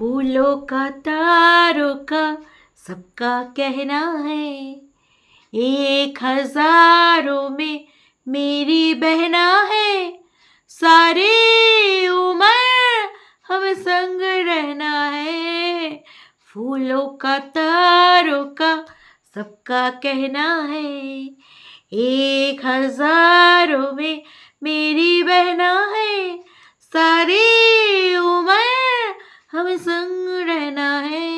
फूलों का, तारों का सबका कहना है। एक हज़ारों में मेरी बहना है। सारी उम्र हम संग रहना है। फूलों का, तारों का सबका कहना है। एक हज़ारों में मेरी बहना है। सारी उम्र আমি সঙ্গ রেহনা হে।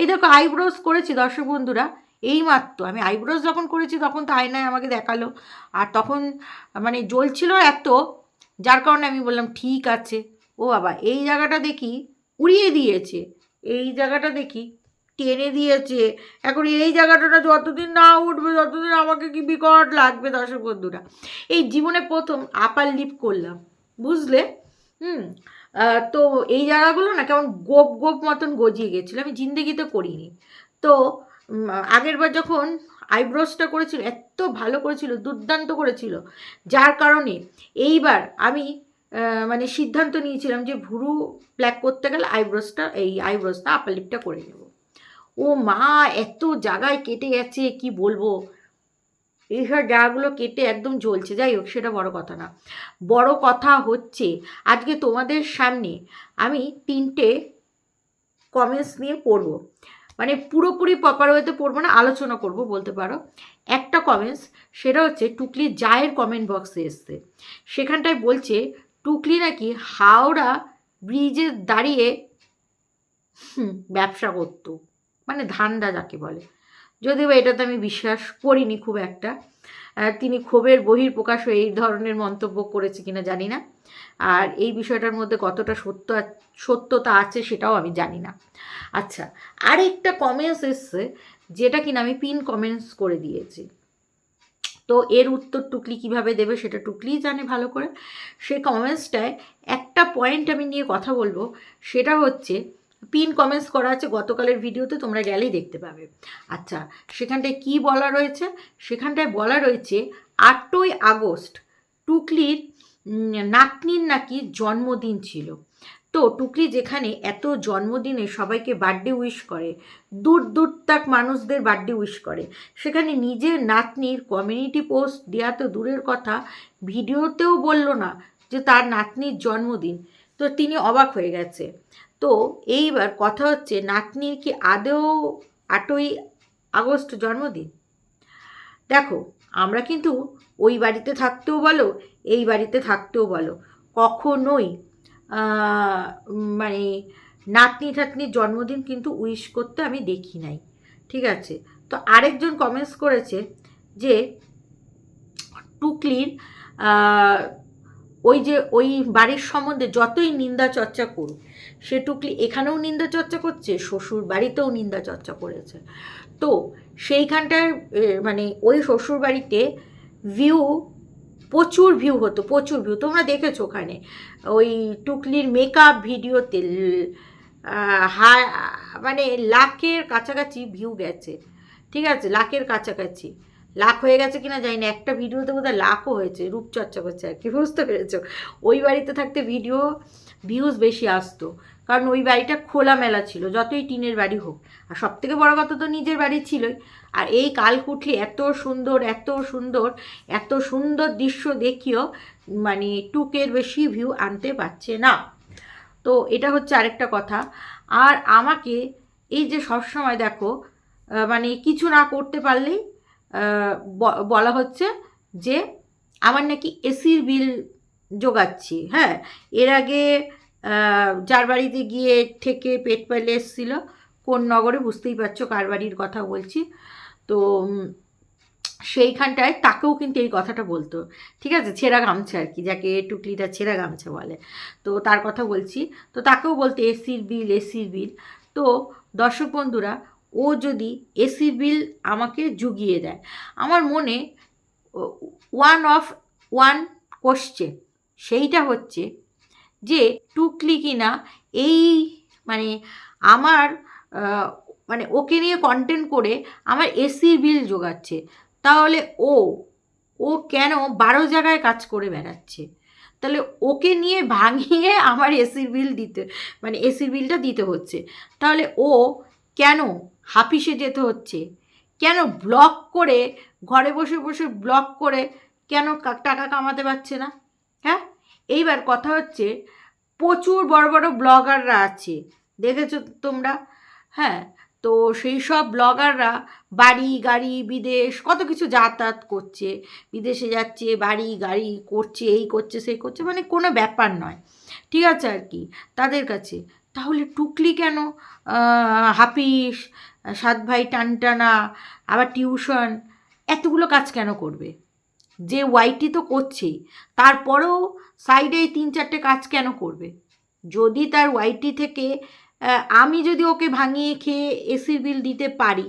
এই দেখো আইব্রোজ করেছি দর্শক বন্ধুরা এই মাত্র আমি আইব্রোজ যখন করেছি, তখন তো আয়নায় আমাকে দেখাল। আর তখন মানে জ্বলছিল এত, যার কারণে আমি বললাম, ঠিক আছে। ও বাবা, এই জায়গাটা দেখি উড়িয়ে দিয়েছে। এই জায়গাটা দেখি টেনে দিয়েছে। এখন এই জায়গাটা যতদিন না উঠবে, ততদিন আমাকে কি বিকট লাগবে দর্শক বন্ধুরা। এই জীবনে প্রথম আপার লিপ করলাম, বুঝলে? হুম। তো এই জায়গাগুলো না কেমন গোপ গোপ মতন গজিয়ে গেছিল। আমি জিন্দেগিতে করিনি। তো আগের বার যখন আইব্রোসটা করেছিল, এত ভালো করেছিল, দুর্দান্ত করেছিল, যার কারণে এইবার আমি মানে সিদ্ধান্ত নিয়েছিলাম যে ভুরু ব্ল্যাক করতে গেলে আইব্রোসটা এই আইব্রোসটা আপার লিপটা করে নেব। ও মা, এত জায়গায় কেটে গেছে, কি বলব? এইসব জায়গাগুলো কেটে একদম জ্বলছে। যাই হোক, সেটা বড় কথা না। বড় কথা হচ্ছে, আজকে তোমাদের সামনে আমি তিনটে কমেন্টস নিয়ে পড়ব। মানে পুরোপুরি প্রপার ওয়েতে পড়ব না, আলোচনা করব বলতে পারো। একটা কমেন্টস সেটা হচ্ছে টুকলি জায়ের কমেন্ট বক্সে এসছে। সেখানটায় বলছে, টুকলি নাকি হাওড়া ব্রিজে দাঁড়িয়ে ব্যবসা করতো। মানে ধান্দা যাকে বলে। যদিও এটাতে আমি বিশ্বাস করিনি খুব একটা। তিনি ক্ষোভের বহির প্রকাশ হয়ে এই ধরনের মন্তব্য করেছে কিনা জানি না। আর এই বিষয়টার মধ্যে কতটা সত্য সত্যতা আছে সেটাও আমি জানি না। আচ্ছা আরেকটা কমেন্টস এসছে যেটা কিনা আমি পিন কমেন্টস করে দিয়েছি। তো এর উত্তর টুকলি কীভাবে দেবে সেটা টুকলিই জানে ভালো করে। সেই কমেন্টসটায় একটা পয়েন্ট আমি নিয়ে কথা বলব, সেটা হচ্ছে পিন কমেন্টস করা আছে, গতকালের ভিডিওতে তোমরা গেলেই দেখতে পাবে। আচ্ছা সেখানটায় কি বলা রয়েছে? সেখানটায় বলা রয়েছে, আটই আগস্ট টুকলির নাতনির নাকি জন্মদিন ছিল। তো টুকলি যেখানে এত জন্মদিনে সবাইকে বার্থডে উইশ করে, দূর দূর তাক মানুষদের বার্থডে উইশ করে, সেখানে নিজের নাতনির কমিউনিটি পোস্ট দেওয়া তো দূরের কথা, ভিডিওতেও বলল না যে তার নাতনির জন্মদিন। তো তিনি অবাক হয়ে গেছে। তো এইবার কথা হচ্ছে নাতনির কি আদৌ আটই আগস্ট জন্মদিন? দেখো, আমরা কিন্তু ওই বাড়িতে থাকতেও বলো, এই বাড়িতে থাকতেও বলো, কখনোই মানে নাতনি ঠাতনির জন্মদিন কিন্তু উইশ করতে আমি দেখি নাই, ঠিক আছে? তো আরেকজন কমেন্টস করেছে যে টুকলির ওই যে ওই বাড়ির সম্বন্ধে যতই নিন্দা চর্চা করুক সে টুকলি এখানেও নিন্দা চর্চা করছে শ্বশুর বাড়িতেও নিন্দা চর্চা করেছে। তো সেইখানটায় এ, মানে ওই শ্বশুর বাড়িতে ভিউ প্রচুর ভিউ হতো প্রচুর ভিউ তোমরা দেখেছ ওখানে ওই টুকলির মেকআপ ভিডিওতে হা- মানে লাখের কাছাকাছি ভিউ গেছে। ঠিক আছে লাখের কাছাকাছি। লাখ হয়ে গেছে কিনা জানি না একটা ভিডিওতে বোধহয় লাখও হয়েছে, রূপচর্চা করছে আর কি, বুঝতে পেরেছ? ওই বাড়িতে থাকতে ভিডিও ভিউজ বেশি আসতো, কারণ ওই বাড়িটা খোলামেলা ছিল, যতই টিনের বাড়ি হোক। আর সব থেকে বড় কথা তো নিজের বাড়ি ছিলই। আর এই কালকুঠলি এত সুন্দর এত সুন্দর এত সুন্দর দৃশ্য দেখিও মানে টুকের বেশি ভিউ আনতে পারছে না। তো এটা হচ্ছে আরেকটা কথা। আর আমাকে এই যে সবসময় দেখো মানে কিছু না করতে পারলেই বলা হচ্ছে যে আমার নাকি এসির বিল জোগাচ্ছি হ্যাঁ। এর আগে যার বাড়িতে গিয়ে থেকে পেট পেলে এসেছিল, কোন নগরে বুঝতেই পারছ কার বাড়ির কথা বলছি। তো সেইখানটায় তাকেও কিন্তু এই কথাটা বলতো, ঠিক আছে? ছেঁড়া গামছা আর কি, যাকে টুকলিটা ছেঁড়া গামছা বলে। তো তার কথা বলছি, তো তাকেও বলতো এসির বিল এসির বিল। তো দর্শক বন্ধুরা ও যদি এসি বিল আমাকে জুগিয়ে দেয়। আমার মনে ওয়ান অফ ওয়ান কোশ্চেন সেইটা হচ্ছে যে টুকলি কিনা এই মানে আমার মানে ওকে নিয়ে কন্টেন্ট করে আমার এসির বিল জোগাচ্ছে। তাহলে ও ও কেন বারো জায়গায় কাজ করে বেড়াচ্ছে? তাহলে ওকে নিয়ে ভাঙিয়ে আমার এসির বিল দিতে মানে এসির বিলটা দিতে হচ্ছে। তাহলে ও কেন হাফিসে যেতে হচ্ছে। কেন ব্লক করে, ঘরে বসে বসে ব্লক করে কেন টাকা কামাতে পারছে না? হ্যাঁ? এইবার কথা হচ্ছে, প্রচুর বড় বড় ব্লগাররা আছে। দেখেছ তোমরা? হ্যাঁ? তো সেই সব ব্লগাররা বাড়ি, গাড়ি, বিদেশ কত কিছু যাতায়াত করছে। বিদেশে যাচ্ছে, বাড়ি, গাড়ি করছে, এই করছে, সেই করছে মানে কোনো ব্যাপার নয়। ঠিক আছে আর কি? তাদের কাছে। তাহলে টুকলি কেন? হাফিস সাত ভাই টানটানা, আবার টিউশন, এতগুলো কাজ কেন করবে? যে ওয়াইটি তো করছেই তারপরেও সাইডে এই তিন চারটে কাজ কেন করবে? যদি তার ওয়াইটি থেকে আমি যদি ওকে ভাঙিয়ে খেয়ে এসির বিল দিতে পারি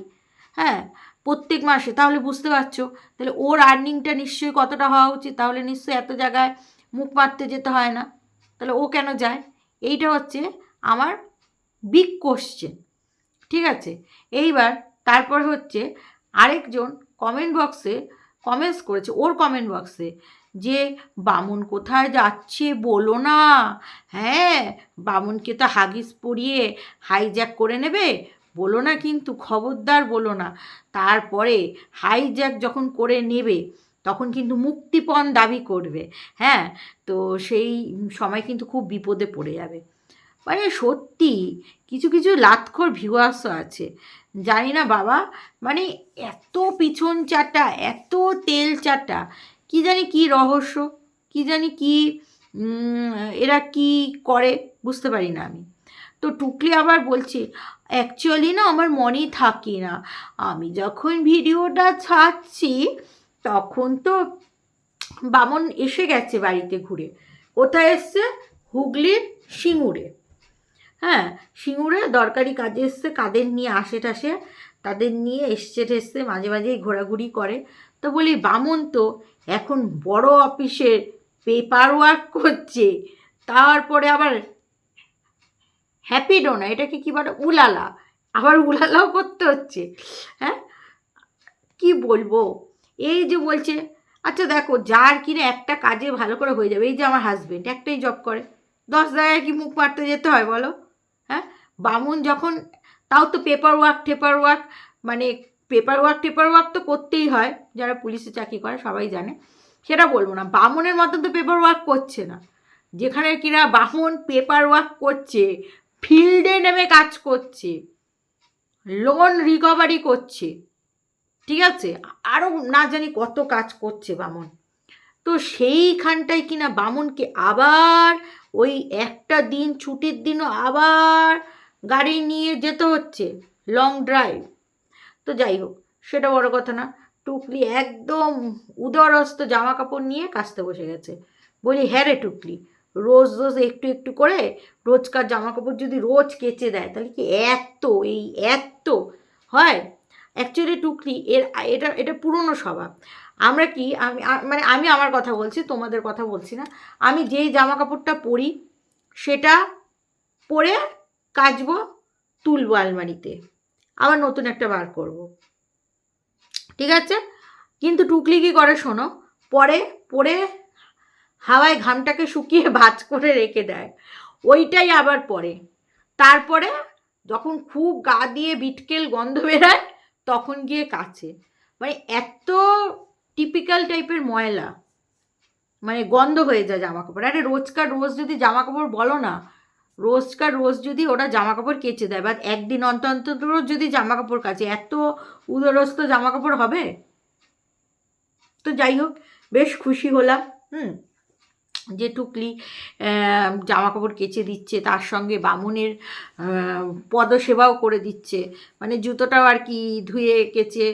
হ্যাঁ প্রত্যেক মাসে, তাহলে বুঝতে পারছ? তাহলে ওর আর্নিংটা নিশ্চয়ই কতটা হওয়া উচিত? তাহলে নিশ্চয়ই এত জায়গায় মুখ মারতে যেতে হয় না। তাহলে ও কেন যায়? এইটা হচ্ছে আমার বিগ কোশ্চেন ঠিক আছে? এইবার তারপর হচ্ছে আরেকজন কমেন্ট বক্সে কমেন্টস করেছে, ওর কমেন্ট বক্সে যে, বামুন কোথায় যাচ্ছে বলো না। হ্যাঁ বামুনকে তো হাগিস পরিয়ে হাইজ্যাক করে নেবে। বলো না কিন্তু, খবরদার বলো না। তারপরে হাইজ্যাক যখন করে নেবে, তখন কিন্তু মুক্তিপণ দাবি করবে। হ্যাঁ তো সেই সময় কিন্তু খুব বিপদে পড়ে যাবে। মানে সত্যি কিছু কিছু লাতখোর ভিউয়ার্সও আছে। জানি না বাবা মানে এত পিছন চাটা, এত তেল চাটা, কি জানি কি রহস্য, কি জানি কি এরা কি করে বুঝতে পারি না আমি। তো টুকলি আবার বলছে অ্যাকচুয়ালি না, আমার মনেই থাকে না। আমি যখন ভিডিওটা ছাড়ছি, তখন তো বামন এসে গেছে বাড়িতে ঘুরে। কোথায় এসছে? হুগলির সিঙ্গুরে হ্যাঁ সিঙ্গুরে দরকারি কাজে এসছে, কাদের নিয়ে আসে টাসে, তাদের নিয়ে এসছে টেসছে মাঝে মাঝেই ঘোরাঘুরি করে। তো বলি, বামন তো এখন বড় অফিসের পেপার ওয়ার্ক করছে, তারপরে আবার হ্যাপি ডোনা এটাকে কি বলে, উলালা, আবার উলালাও করতে হচ্ছে হ্যাঁ? কি বলব? এই যে বলছে আচ্ছা দেখো, যার কিনা একটা কাজে ভালো করে হয়ে যাবে, এই যে আমার হাজবেন্ড একটাই জব করে, দশ জায়গায় কি মুখ মারতে যেতে হয় বলো? বামুন যখন, তাও তো পেপার ওয়ার্ক টেপার ওয়ার্ক মানে পেপার ওয়ার্ক টেপার ওয়ার্ক তো করতেই হয়, যারা পুলিশে চাকরি করে সবাই জানে। সেটা বলব না, বামুনের মতন তো পেপার ওয়ার্ক করছে না। যেখানে কিনা বামুন পেপার ওয়ার্ক করছে, ফিল্ডে নেমে কাজ করছে লোন রিকভারি করছে, ঠিক আছে? আরও না জানি কত কাজ করছে বামন। তো সেইখানটায় কিনা বামনকে আবার ওই একটা দিন, ছুটির দিনও আবার গাড়ি নিয়ে যেতে হচ্ছে লং ড্রাইভ তো যাই হোক, সেটা বড় কথা না। টুকলি একদম উদরস্ত জামা কাপড় নিয়ে কাচতে বসে গেছে। বলি হ্যাঁ রে টুকলি, রোজ রোজ একটু একটু করে রোজকার জামা কাপড় যদি রোজ কেচে দেয়, তাহলে কি এত, এই এত? হয়। অ্যাকচুয়ালি টুকলি, এর, এটা এটা পুরনো স্বভাব। আমরা কি, আমি মানে আমি আমার কথা বলছি, তোমাদের কথা বলছি না। আমি যেই জামা কাপড়টা পরি, সেটা পরে কাচবো, তুলবো আলমারিতে। আবার নতুন একটা বার করব। ঠিক আছে? কিন্তু টুকলি কি করে শোনো? পরে পরে হাওয়ায় ঘামটাকে শুকিয়ে ভাজ করে রেখে দেয়। ওইটাই আবার পরে। তারপরে যখন খুব গা দিয়ে বিটকেল গন্ধ বেরায়, তখন গিয়ে কাছে মানে এত টিপিক্যাল টাইপের ময়লা। মানে গন্ধ হয়ে যায় জামা কাপড় আরে রোজকার রোজ যদি জামা কাপড় বলো না রোজকার রোজ যদি ওরা জামা কাপড় কেচে দেয় বা একদিন অন্তর অন্তর রোজ যদি জামা কাপড় কাচে, এত উদরস্ত জামা কাপড় হবে? তো যাই হোক, বেশ খুশি হলাম, হুম। যে টুকলি জামা কাপড় কেচে দিচ্ছে, তার সঙ্গে বামুনের পদসেবাও করে দিচ্ছে মানে জুতোটাও আর কি ধুয়ে কেচে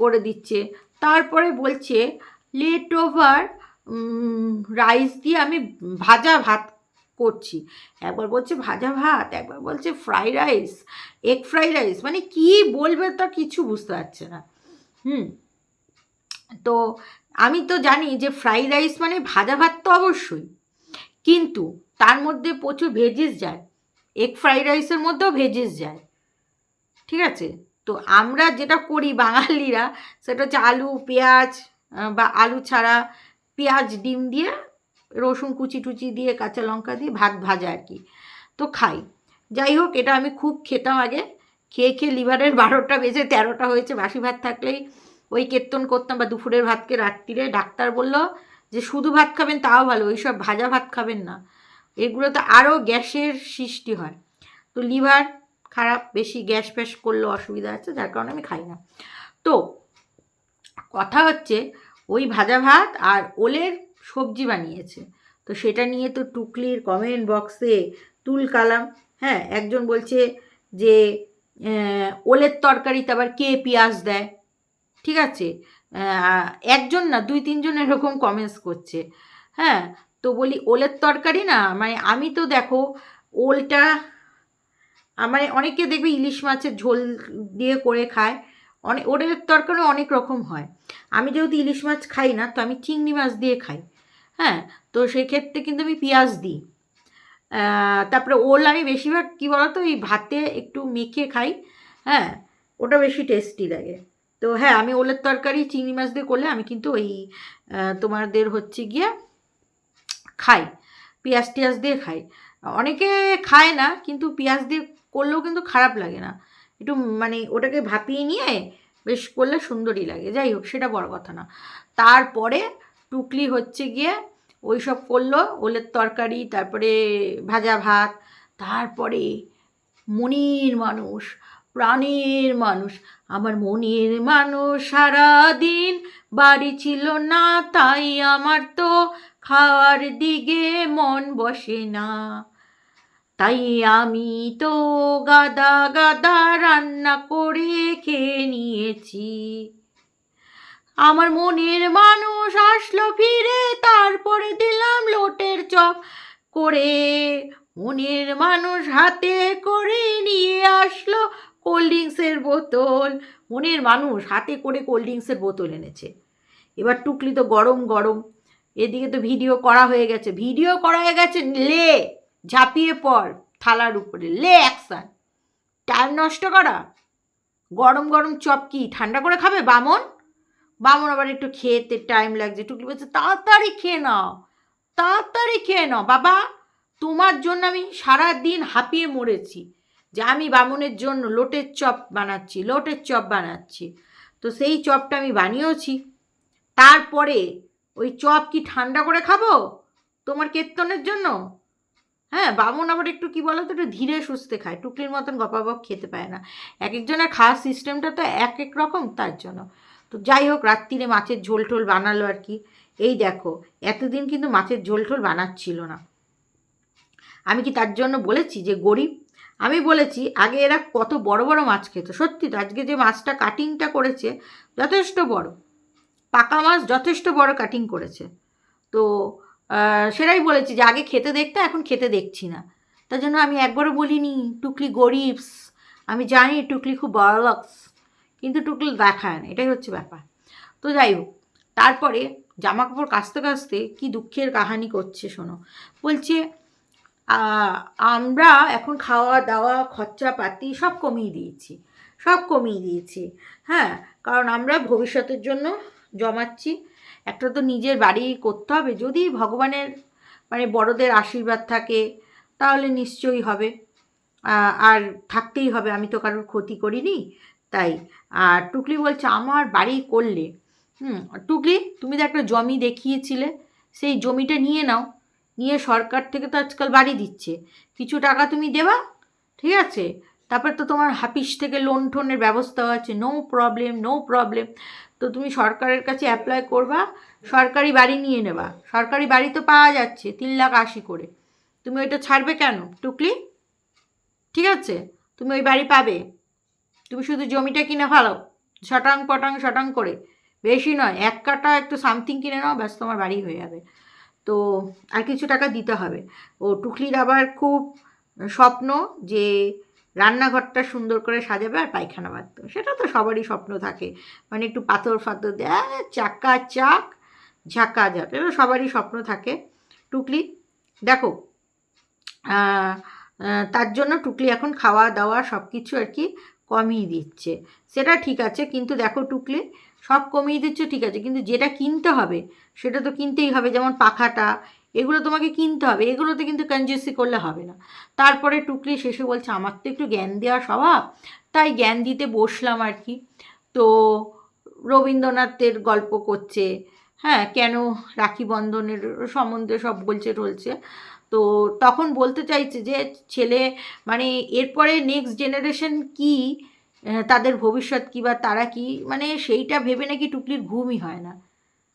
করে দিচ্ছে। তারপরে বলছে লেট ওভার রাইস দিয়ে আমি ভাজা ভাত করছি। একবার বলছে ভাজা ভাত, একবার বলছে fry rice egg fry rice মানে কি বলবে তা কিছু বুঝতে পারছে না। হুম, তো আমি তো জানি যে ফ্রাই রাইস মানে ভাজা ভাত তো অবশ্যই, কিন্তু তার মধ্যে প্রচুর ভেজিস যায় এগ ফ্রাইড রাইসের মধ্যেও ভেজিস যায়, ঠিক আছে? তো আমরা যেটা করি বাঙালিরা, সেটা হচ্ছে আলু, পেঁয়াজ বা আলু ছাড়া পেঁয়াজ, ডিম দিয়ে রসুন কুচি টুচি দিয়ে, কাঁচা লঙ্কা দিয়ে ভাত ভাজা আর কি। তো খাই। যাই হোক, এটা আমি খুব খেতাম আগে। খেয়ে খেয়ে লিভারের বারোটা বেজে তেরোটা হয়েছে, বাসি ভাত থাকলেই। ওই কীর্তন করতাম বা দুপুরের ভাতকে রাত্রিরে। ডাক্তার বলল যে, শুধু ভাত খাবেন তাও ভালো ওইসব ভাজা ভাত খাবেন না। এগুলোতে আরও গ্যাসের সৃষ্টি হয়। তো লিভার খারাপ, বেশি গ্যাস ফ্যাস করলে অসুবিধা আছে, যার কারণে আমি খাই না। তো কথা হচ্ছে, ওই ভাজা ভাত আর ওলের সবজি বানিয়েছে। তো সেটা নিয়ে তো টুকলির কমেন্ট বক্সে তুল কালাম। হ্যাঁ একজন বলছে যে ওলের তরকারিতে আবার কে পেঁয়াজ দেয়? ঠিক আছে? একজন না, দুই তিনজন এরকম কমেন্টস করছে। হ্যাঁ তো বলি ওলের তরকারি না মানে আমি তো দেখো ওলটা আমার অনেকে দেখবে ইলিশ মাছের ঝোল দিয়ে করে খায়। অনেক ওলের তরকারি অনেক রকম হয়। আমি যেহেতু ইলিশ মাছ খাই না, তো আমি চিংড়ি মাছ দিয়ে খাই। হ্যাঁ তো সেক্ষেত্রে কিন্তু আমি পেঁয়াজ দিই। তারপরে ওল আমি বেশিরভাগ কী বলতো এই ভাতে একটু মেখে খাই হ্যাঁ ওটা বেশি টেস্টি লাগে। তো হ্যাঁ আমি ওলের তরকারি চিংড়ি মাছ দিয়ে করলে আমি কিন্তু ওই তোমাদের হচ্ছে গিয়ে খাই, পেঁয়াজ টিয়াজ দিয়ে খাই। অনেকে খায় না, কিন্তু পেঁয়াজ দিয়ে করলেও কিন্তু খারাপ লাগে না। একটু মানে ওটাকে ভাপিয়ে নিয়ে বেশ করলে সুন্দরই লাগে। যাই হোক, সেটা বড় কথা না। তারপরে টুকলি হচ্ছে গিয়ে ওই সব করল, ওলের তরকারি, তারপরে ভাজা ভাত, তারপরে মনির মানুষ, প্রাণের মানুষ। আমার মনের মানুষ সারাদিন বাড়ি ছিল না, তাই আমার তো খাওয়ার দিকে মন বসে না। তাই আমি তো গাদা গাদা রান্না করে খেয়ে নিয়েছি। আমার মনের মানুষ আসলো ফিরে, তারপরে দিলাম লোটের চপ। করে মনের মানুষ হাতে করে নিয়ে আসলো কোল্ড ড্রিঙ্কসের বোতল। মনের মানুষ হাতে করে কোল্ড ড্রিঙ্কসের বোতল এনেছে। এবার টুকলি তো গরম গরম। এদিকে তো ভিডিও করা হয়ে গেছে। ভিডিও করা হয়ে গেছে লে, ঝাঁপিয়ে পড় থালার উপরে। লে, অ্যাকশান। টাইম নষ্ট করা। গরম গরম চপ কি? ঠান্ডা করে খাবে বামন? বামন আবার একটু খেতে টাইম লাগছে টুকলি বলছে, তাড়াতাড়ি খেয়ে নাও, তাড়াতাড়ি খেয়ে নাও। বাবা, তোমার জন্য আমি সারা দিন হাঁপিয়ে মরেছি যে আমি বামনের জন্য লোটের চপ বানাচ্ছি, লোটের চপ বানাচ্ছি। তো সেই চপটা আমি বানিয়েওছি। তারপরে ওই চপ কি ঠান্ডা করে খাব তোমার কীর্তনের জন্য? হ্যাঁ বামন আবার একটু কি বলো তো একটু ধীরে সুস্থে খায়, টুকলির মতন গপাগপ খেতে পায় না। এক একজনের খাওয়ার সিস্টেমটা তো এক এক রকম, তার জন্য। তো যাই হোক রাত্রিরে মাছের ঝোল টোল বানালো আর কি। এই দেখো, এতদিন কিন্তু মাছের ঝোল টোল বানাচ্ছিল না। আমি কি তার জন্য বলেছি যে, গরিব? আমি বলেছি, আগে এরা কত বড় বড় মাছ খেত। সত্যি তো, আজকে যে মাছটা কাটিংটা করেছে, যথেষ্ট বড়। পাকা মাছ যথেষ্ট বড় কাটিং করেছে। তো সেটাই বলেছি যে, আগে খেতে দেখতে, এখন খেতে দেখছি না। তার জন্য আমি একবারও বলিনি, টুকলি গরিবস। আমি জানি টুকলি খুব বড় লক্স কিন্তু টুকলি দেখায় না, এটাই হচ্ছে ব্যাপার। তো যাই হোক, তারপরে জামা কাপড় কাচতে কাচতে কি দুঃখের কাহানি করছে শোনো। বলছে আমরা এখন খাওয়া দাওয়া খরচাপাতি সব কমিয়ে দিয়েছি, সব কমিয়ে দিয়েছি হ্যাঁ? কারণ আমরা ভবিষ্যতের জন্য জমাচ্ছি, একটা তো নিজের বাড়ি করতে হবে। যদি ভগবানের মানে বড়দের আশীর্বাদ থাকে, তাহলে নিশ্চয়ই হবে। আর থাকতেই হবে, আমি তো কারোর ক্ষতি করিনি। তাই। আর টুকলি বলছে, আমার বাড়ি করলে। হুম, টুকলি, তুমি তো একটা জমি দেখিয়েছিলে, সেই জমিটা নিয়ে নাও। নিয়ে সরকার থেকে তো আজকাল বাড়ি দিচ্ছে। কিছু টাকা তুমি দেবা, ঠিক আছে? তারপর তো তোমার হাফিস থেকে লোন টোনের ব্যবস্থাও আছে নো প্রবলেম নো প্রবলেম তো তুমি সরকারের কাছে অ্যাপ্লাই করবা, সরকারি বাড়ি নিয়ে নেবা। সরকারি বাড়ি তো পাওয়া যাচ্ছে, তিন লাখ আশি করে। তুমি ওইটা ছাড়বে কেন, টুকলি? ঠিক আছে? তুমি ওই বাড়ি পাবে। তুমি শুধু জমিটা কিনে ফেলো শটাং পটাং শটাং করে। বেশি নয়, এক কাটা একটু সামথিং কিনে নাও, ব্যাস তোমার বাড়ি হয়ে যাবে। তো আর কিছু টাকা দিতে হবে। ও টুকলির আবার খুব স্বপ্ন যে রান্নাঘরটা সুন্দর করে সাজাবে আর পায়খানা বাঁধতে সেটা তো সবারই স্বপ্ন থাকে। মানে একটু পাথর ফাথর দেয় চাকা চাক, ঝাঁকা ঝাঁক এটা সবারই স্বপ্ন থাকে। টুকলি, দেখো তার জন্য টুকলি এখন খাওয়া দাওয়া সব কিছু আর কি কমিয়ে দিচ্ছে। সেটা ঠিক আছে, কিন্তু দেখো টুকলে সব কমিয়ে দিচ্ছে, ঠিক আছে। কিন্তু যেটা কিনতে হবে, সেটা তো কিনতেই হবে, যেমন পাখাটা, এগুলো তোমাকে কিনতে হবে। এগুলোতে কিন্তু কনজুসি করলে হবে না। তারপরে টুকলি শেষে বলছে, আমার তো একটু জ্ঞান দেওয়া স্বভাব। তাই জ্ঞান দিতে বসলাম আর কি। তো রবীন্দ্রনাথের গল্প করছে হ্যাঁ কেন রাখি বন্ধনের সম্বন্ধে সব বলছে টলছে তো তখন বলতে চাইছে যে, ছেলে মানে এরপরে নেক্সট জেনারেশন কি তাদের ভবিষ্যৎ কী বা তারা কি মানে সেইটা ভেবে নাকি টুকলির ঘুমই হয় না।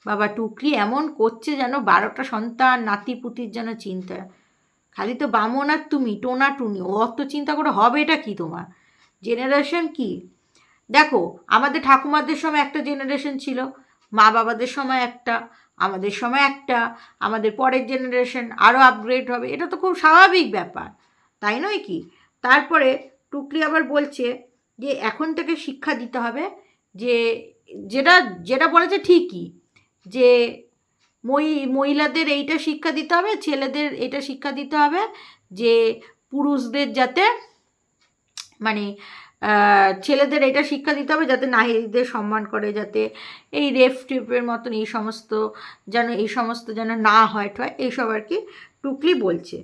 বাবা, টুকলি এমন করছে যেন বারোটা সন্তান নাতি পুতির যেন চিন্তা। খালি তো বামন আর তুমি টোনা টুনি অত চিন্তা করে হবে এটা কি তোমার? জেনারেশন কি? দেখো, আমাদের ঠাকুমাদের সময় একটা জেনারেশন ছিল মা বাবাদের সময় একটা আমাদের সময় একটা, আমাদের পরের জেনারেশন আরও আপগ্রেড হবে, এটা তো খুব স্বাভাবিক ব্যাপার, তাই নয় কি? তারপরে টুকলি আবার বলছে যে এখন থেকে শিক্ষা দিতে হবে যে, যেটা যেটা বলেছে ঠিকই, যে মই, মহিলাদের এইটা শিক্ষা দিতে হবে, ছেলেদের এটা শিক্ষা দিতে হবে, যে পুরুষদের যাতে মানে ছেলেদের এটা শিক্ষা দিতে হবে যাতে নারীদের সম্মান করে, যাতে এই রেফ টিপের মতন এই সমস্ত যেন, এই সমস্ত যেন না হয় ঠয়, এইসব আর কি টুকলি বলছে।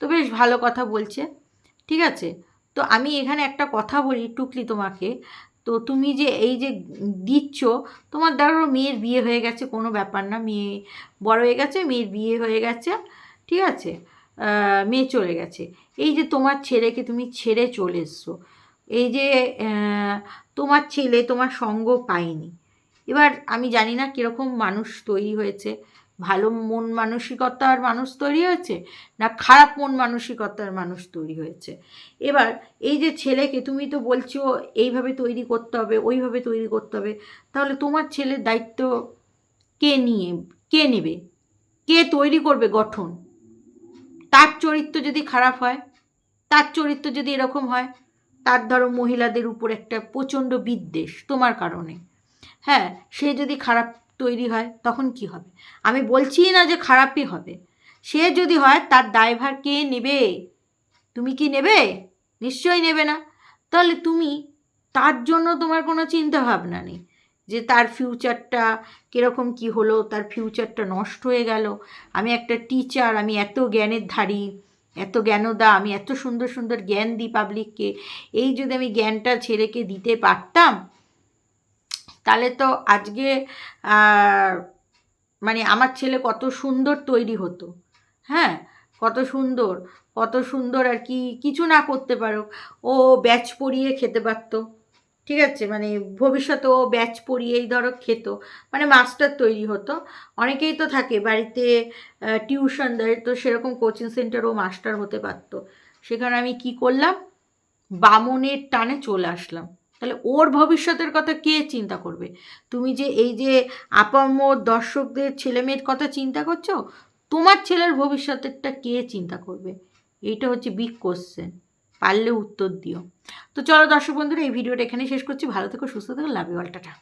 তো বেশ ভালো কথা বলছে, ঠিক আছে? তো আমি এখানে একটা কথা বলি টুকলি তোমাকে। তো তুমি যে এই যে দিচ্ছ, তোমার ধরো মেয়ের বিয়ে হয়ে গেছে, কোনো ব্যাপার না, মেয়ে বড় হয়ে গেছে, মেয়ের বিয়ে হয়ে গেছে, ঠিক আছে? মেয়ে চলে গেছে। এই যে তোমার ছেলেকে তুমি ছেড়ে চলে এসছো এই যে তোমার ছেলে তোমার সঙ্গ পায়নি। এবার আমি জানি না কীরকম মানুষ তৈরি হয়েছে। ভালো মন মানসিকতার মানুষ তৈরি হয়েছে না খারাপ মন মানসিকতার মানুষ তৈরি হয়েছে? এবার এই যে ছেলেকে তুমি তো বলছো এইভাবে তৈরি করতে হবে, ওইভাবে তৈরি করতে হবে, তাহলে তোমার ছেলের দায়িত্ব কে নিয়ে, কে নেবে? কে তৈরি করবে গঠন? তার চরিত্র যদি খারাপ হয়, তার চরিত্র যদি এরকম হয় তার ধরো মহিলাদের উপর একটা প্রচণ্ড বিদ্বেষ তোমার কারণে। হ্যাঁ সে যদি খারাপ তৈরি হয়, তখন কি হবে? আমি বলছি না যে খারাপই হবে। সে যদি হয়, তার দায়ভার কে নেবে? তুমি কি নেবে? নিশ্চয়ই নেবে না। তাহলে তুমি, তার জন্য তোমার কোনো চিন্তা ভাবনা নেই যে তার ফিউচারটা কীরকম কি হলো, তার ফিউচারটা নষ্ট হয়ে গেল। আমি একটা টিচার আমি এত জ্ঞানের ধারী। এত জ্ঞান দা আমি এত সুন্দর সুন্দর জ্ঞান দিই পাবলিককে এই যদি আমি জ্ঞানটা ছেলেকে দিতে পারতাম, তাহলে তো আজকে মানে আমার ছেলে কত সুন্দর তৈরি হতো। হ্যাঁ? কত সুন্দর কত সুন্দর আর কি, কিছু না করতে পারো ও ব্যাচ পরিয়ে খেতে পারতো। ঠিক আছে? মানে ভবিষ্যতে ও ব্যাচ পরিয়েই ধরো খেত। মানে মাস্টার তৈরি হতো। অনেকেই তো থাকে বাড়িতে টিউশন দেয়, তো সেরকম কোচিং সেন্টারও মাস্টার হতে পারতো। সেখানে আমি কি করলাম? বামনের টানে চলে আসলাম। তাহলে ওর ভবিষ্যতের কথা কে চিন্তা করবে? তুমি যে এই যে আপাম্য দর্শকদের ছেলেমেয়ের কথা চিন্তা করছ? তোমার ছেলের ভবিষ্যতেরটা কে চিন্তা করবে? এইটা হচ্ছে বিগ কোশ্চেন পারলে উত্তর দিও। তো চলো দর্শক বন্ধুরা, এই ভিডিওটা এখানে শেষ করছি। ভালো থেকো, সুস্থ থেকো লাভ ইউ অল টাটা।